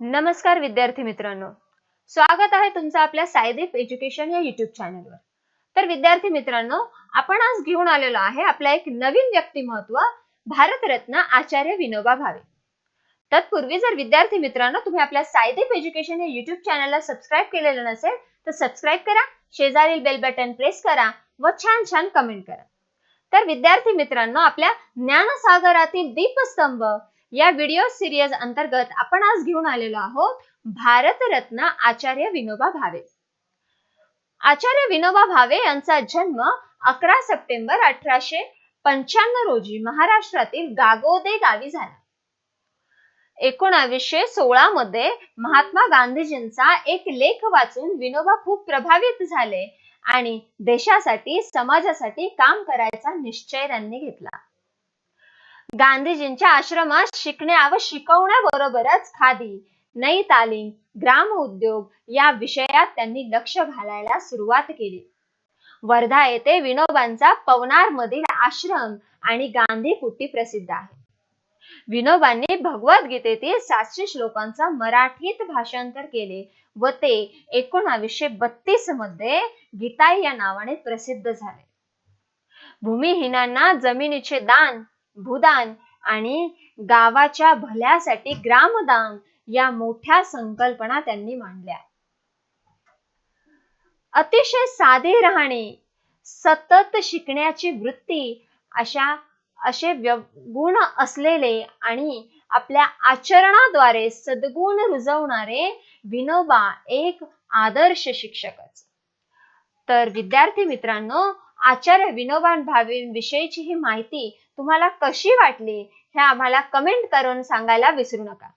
नमस्कार विद्यार्थी मित्रांनो. स्वागत आहे तुमचं आपल्या सायदीप एज्युकेशन या युट्यूब चॅनलवर तर विद्यार्थी मित्रांनो आपण आज घेऊन आलेलो आहे आपला एक नवीन व्यक्तिमत्व भारतरत्न आचार्य विनोबा भावे. तत्पूर्वी जर विद्यार्थी मित्रांनो तुम्ही आपल्या सायदीप एज्युकेशन या युट्यूब चॅनलला सबस्क्राईब केलेलं नसेल तर सबस्क्राईब करा शेजारील बेल बटन प्रेस करा व छान छान कमेंट करा. तर विद्यार्थी मित्रांनो आपल्या ज्ञानसागरातील दीपस्तंभ या व्हिडिओ सिरीज अंतर्गत आपण आज घेऊन आलेलो आहोत भारतरत्न आचार्य विनोबा भावे. आचार्य विनोबा भावे यांचा जन्म अकरा सप्टेंबर अठराशे पंच्याण्णव रोजी महाराष्ट्रातील गागोदे गावी झाला. एकोणावीसशे सोळा मध्ये महात्मा गांधीजींचा एक लेख वाचून विनोबा खूप प्रभावित झाले आणि देशासाठी समाजासाठी काम करायचा निश्चय त्यांनी घेतला. गांधीजींच्या आश्रमात शिकण्या व शिकवण्याबरोबरच खादी नई तालीम ग्राम उद्योग या विषयात त्यांनी लक्ष घालायला सुरुवात केली. वर्धा येथे विनोबांचा पवनार मधील आश्रम आणि गांधी कुटी प्रसिद्ध आहे. विनोबांनी भगवद्गीतेतील सातशे श्लोकांचा मराठीत भाषांतर केले व ते एकोणावीसशे बत्तीसमध्ये गीताई या नावाने प्रसिद्ध झाले. भूमिहीनांना जमिनीचे दान भूदान आणि गावाच्या भल्यासाठी ग्रामदान या मोठ्या संकल्पना त्यांनी मांडल्या. अतिशय साधे राहणे सतत शिकण्याची वृत्ती अशा असे गुण असलेले आणि आपल्या आचरणाद्वारे सद्गुण रुजवणारे विनोबा एक आदर्श शिक्षकच. तर विद्यार्थी मित्रांनो आचार्य विनोबा भावे विषयीची ही माहिती तुम्हाला कशी वाटली हे आम्हाला कमेंट करून सांगायला विसरू नका.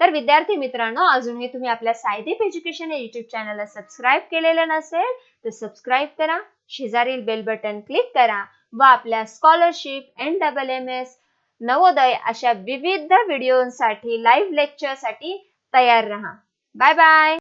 तर विद्यार्थी मित्रांनो अजूनही तुम्ही आपल्या सायदीप एज्युकेशन या युट्यूब चॅनलला सबस्क्राईब केलेलं नसेल तर सबस्क्राईब करा शेजारील बेल बटन क्लिक करा व आपल्या scholarship N double M S Navodaya अशा विविध व्हिडिओसाठी लाईव्ह लेक्चरसाठी तयार राहा. Bye bye